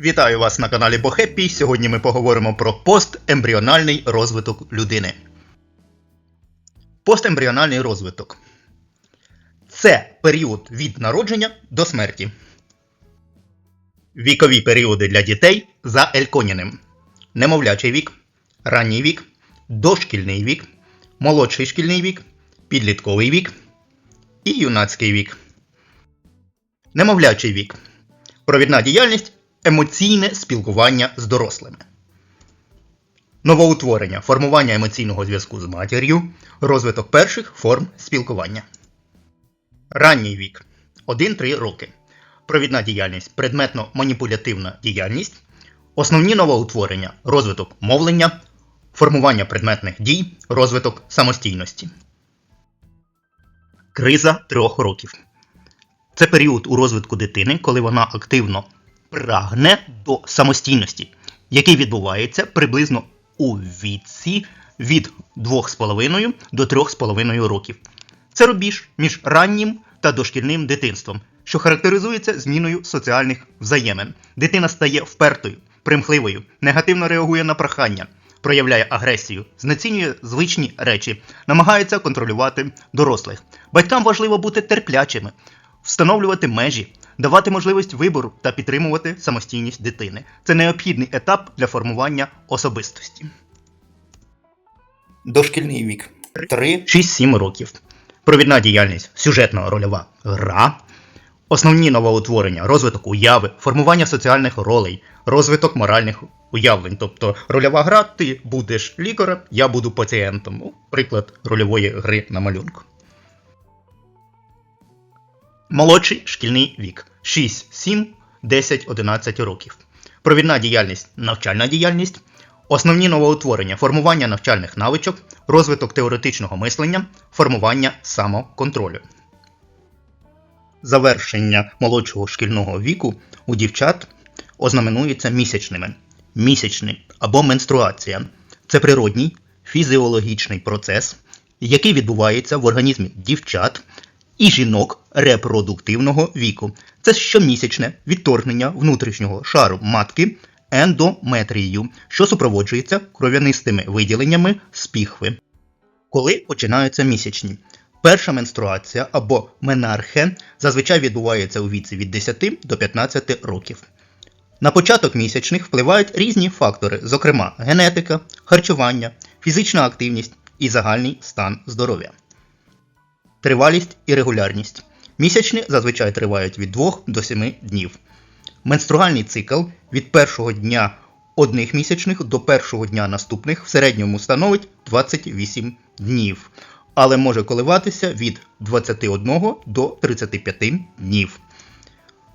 Вітаю вас на каналі Бохеппі. Сьогодні ми поговоримо про постембріональний розвиток людини. Постембріональний розвиток це період від народження до смерті. Вікові періоди для дітей за Ельконіним. Немовлячий вік, ранній вік, дошкільний вік, молодший шкільний вік, підлітковий вік і юнацький вік. Немовлячий вік. Провідна діяльність емоційне спілкування з дорослими. Новоутворення формування емоційного зв'язку з матір'ю, розвиток перших форм спілкування. Ранній вік 1-3 роки. Провідна діяльність предметно-маніпулятивна діяльність. Основні новоутворення розвиток мовлення, формування предметних дій, розвиток самостійності. Криза трьох років. Це період у розвитку дитини, коли вона активно прагне до самостійності, який відбувається приблизно у віці від 2,5 до 3,5 років. Це рубіж між раннім та дошкільним дитинством, що характеризується зміною соціальних взаємин. Дитина стає впертою, примхливою, негативно реагує на прохання, проявляє агресію, знецінює звичні речі, намагається контролювати дорослих. Батькам важливо бути терплячими, встановлювати межі, давати можливість вибору та підтримувати самостійність дитини. Це необхідний етап для формування особистості. Дошкільний вік 3, 6-7 років. Провідна діяльність сюжетно-рольова гра, основні новоутворення, розвиток уяви, формування соціальних ролей, розвиток моральних уявлень. Тобто рольова гра, ти будеш лікарем, я буду пацієнтом. Ну, приклад рольової гри на малюнку. Молодший шкільний вік 6, 7, 10, 11 років. Провідна діяльність навчальна діяльність, основні новоутворення, формування навчальних навичок, розвиток теоретичного мислення, формування самоконтролю. Завершення молодшого шкільного віку у дівчат ознаменується місячними. Місячний або менструація це природній фізіологічний процес, який відбувається в організмі дівчат і жінок репродуктивного віку. Це щомісячне відторгнення внутрішнього шару матки ендометрією, що супроводжується кров'янистими виділеннями з піхви. Коли починаються місячні? Перша менструація або менархе зазвичай відбувається у віці від 10 до 15 років. На початок місячних впливають різні фактори, зокрема генетика, харчування, фізична активність і загальний стан здоров'я. Тривалість і регулярність. Місячні зазвичай тривають від 2 до 7 днів. Менструальний цикл від першого дня одних місячних до першого дня наступних в середньому становить 28 днів, але може коливатися від 21 до 35 днів.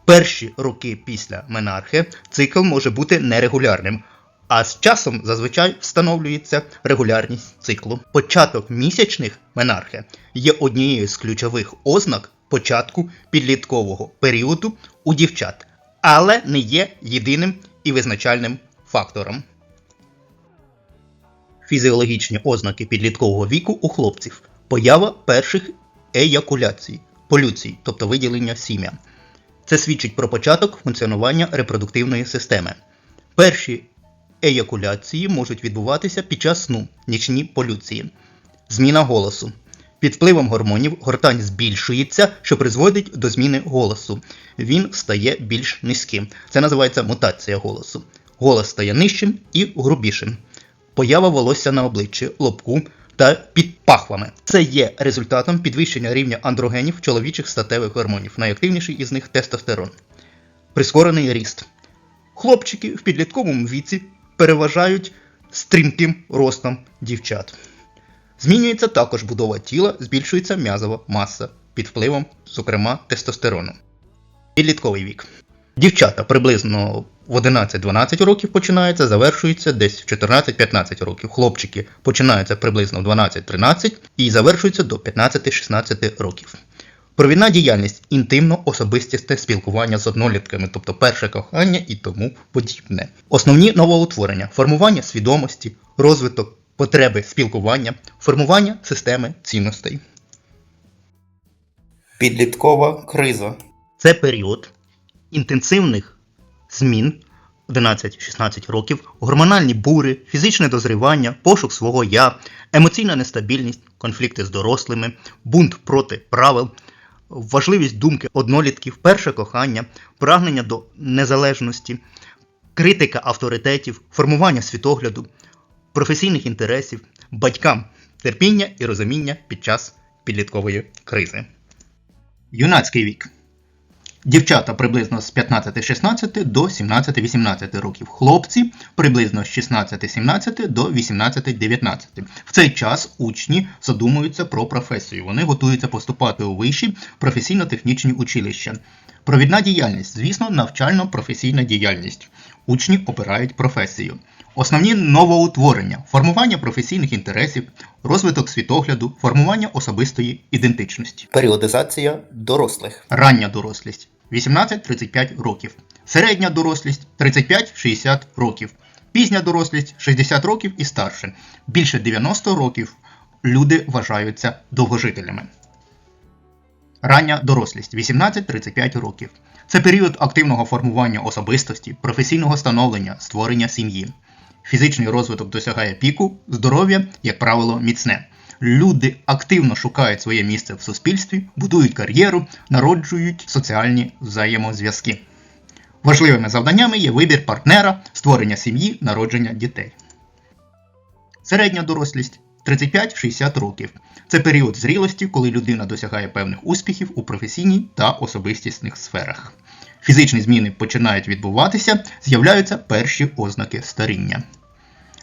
Перші роки після менархи цикл може бути нерегулярним, а з часом зазвичай встановлюється регулярність циклу. Початок місячних менархи є однією з ключових ознак початку підліткового періоду у дівчат, але не є єдиним і визначальним фактором. Фізіологічні ознаки підліткового віку у хлопців поява перших еякуляцій, полюцій, тобто виділення сім'я. Це свідчить про початок функціонування репродуктивної системи. Перші еякуляції можуть відбуватися під час сну, нічні полюції. Зміна голосу. Під впливом гормонів гортань збільшується, що призводить до зміни голосу. Він стає більш низьким. Це називається мутація голосу. Голос стає нижчим і грубішим. Поява волосся на обличчі, лобку та під пахвами. Це є результатом підвищення рівня андрогенів чоловічих статевих гормонів. Найактивніший із них тестостерон. Прискорений ріст. Хлопчики в підлітковому віці переважають стрімким ростом дівчат. Змінюється також будова тіла, збільшується м'язова маса під впливом, зокрема, тестостерону. Підлітковий вік. Дівчата приблизно в 11-12 років починаються, завершуються десь в 14-15 років. Хлопчики починаються приблизно в 12-13 і завершуються до 15-16 років. Провідна діяльність інтимно-особистісне спілкування з однолітками, тобто перше кохання і тому подібне. Основні новоутворення формування свідомості, розвиток потреби спілкування, формування системи цінностей. підліткова криза Це період інтенсивних змін 11-16 років, гормональні бури, фізичне дозрівання, пошук свого я, емоційна нестабільність, конфлікти з дорослими, бунт проти правил, важливість думки однолітків, перше кохання, прагнення до незалежності, критика авторитетів, формування світогляду, професійних інтересів, батькам терпіння і розуміння під час підліткової кризи. Юнацький вік. Дівчата приблизно з 15-16 до 17-18 років. Хлопці приблизно з 16-17 до 18-19. В цей час учні задумуються про професію. Вони готуються поступати у вищі професійно-технічні училища. Провідна діяльність, звісно, навчально-професійна діяльність. Учні обирають професію. Основні новоутворення, формування професійних інтересів, розвиток світогляду, формування особистої ідентичності. Періодизація дорослих. Рання дорослість 18-35 років. Середня дорослість 35-60 років. Пізня дорослість 60 років і старше. Більше 90 років люди вважаються довгожителями. Рання дорослість 18-35 років. Це період активного формування особистості, професійного становлення, створення сім'ї. Фізичний розвиток досягає піку, здоров'я, як правило, міцне. Люди активно шукають своє місце в суспільстві, будують кар'єру, народжують соціальні взаємозв'язки. Важливими завданнями є вибір партнера, створення сім'ї, народження дітей. Середня дорослість 35-60 років. Це період зрілості, коли людина досягає певних успіхів у професійній та особистісних сферах. Фізичні зміни починають відбуватися, з'являються перші ознаки старіння.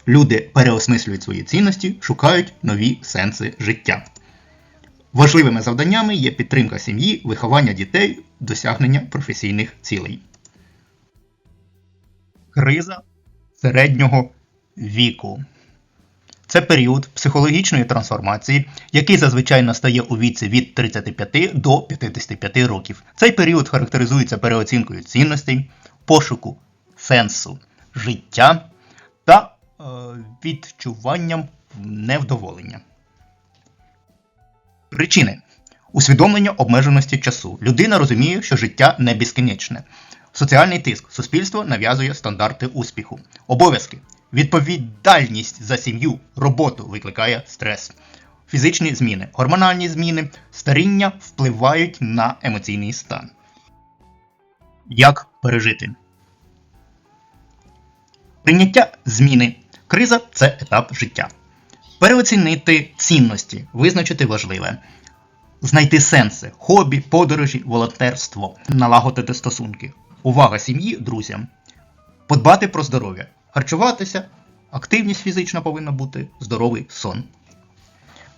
Люди переосмислюють свої цінності, шукають нові сенси життя. Важливими завданнями є підтримка сім'ї, виховання дітей, досягнення професійних цілей. Криза середнього віку. Це період психологічної трансформації, який зазвичай настає у віці від 35 до 55 років. Цей період характеризується переоцінкою цінностей, пошуку сенсу життя та відчуванням невдоволення. Причини усвідомлення обмеженості часу. Людина розуміє, що життя не безкінечне. Соціальний тиск. Суспільство нав'язує стандарти успіху. Обов'язки. Відповідальність за сім'ю, роботу викликає стрес. Фізичні зміни, гормональні зміни, старіння впливають на емоційний стан. Як пережити? Прийняття зміни. Криза це етап життя. Переоцінити цінності, визначити важливе. Знайти сенси, хобі, подорожі, волонтерство, налагодити стосунки. Увага сім'ї, друзям. Подбати про здоров'я. Харчуватися, активність фізична повинна бути, здоровий сон.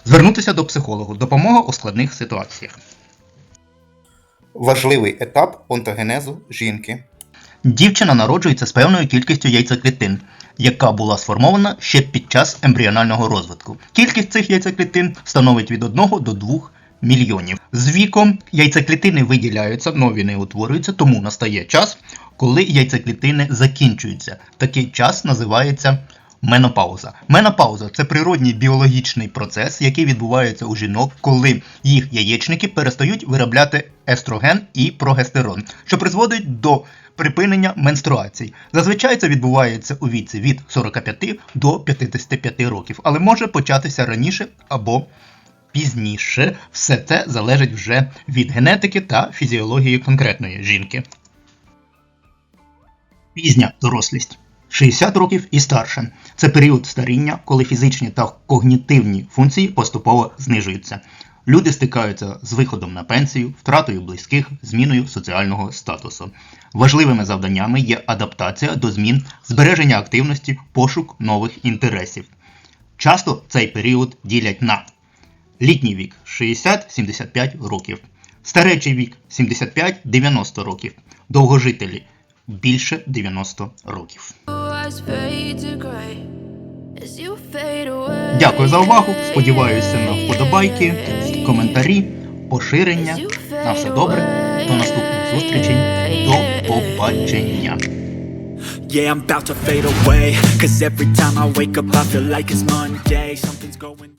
Звернутися до психолога. Допомога у складних ситуаціях. Важливий етап онтогенезу жінки. Дівчина народжується з певною кількістю яйцеклітин, яка була сформована ще під час ембріонального розвитку. Кількість цих яйцеклітин становить від 1 до 2 мільйонів. З віком яйцеклітини виділяються, нові не утворюються, тому настає час, коли яйцеклітини закінчуються. Такий час називається менопауза. Менопауза це природній біологічний процес, який відбувається у жінок, коли їх яєчники перестають виробляти естроген і прогестерон, що призводить до припинення менструацій. Зазвичай це відбувається у віці від 45 до 55 років, але може початися раніше або пізніше. Все це залежить вже від генетики та фізіології конкретної жінки. Пізня дорослість. 60 років і старше. Це період старіння, коли фізичні та когнітивні функції поступово знижуються. Люди стикаються з виходом на пенсію, втратою близьких, зміною соціального статусу. Важливими завданнями є адаптація до змін, збереження активності, пошук нових інтересів. Часто цей період ділять на літній вік 60-75 років, старечий вік 75-90 років, довгожителі більше 90 років. Дякую за увагу. Сподіваюся на вподобайки, коментарі, поширення. На все добре. До наступних зустрічей. До побачення. Yeah, I'm about to fade away. Cause every time I wake up, I feel like it's Monday. Something's going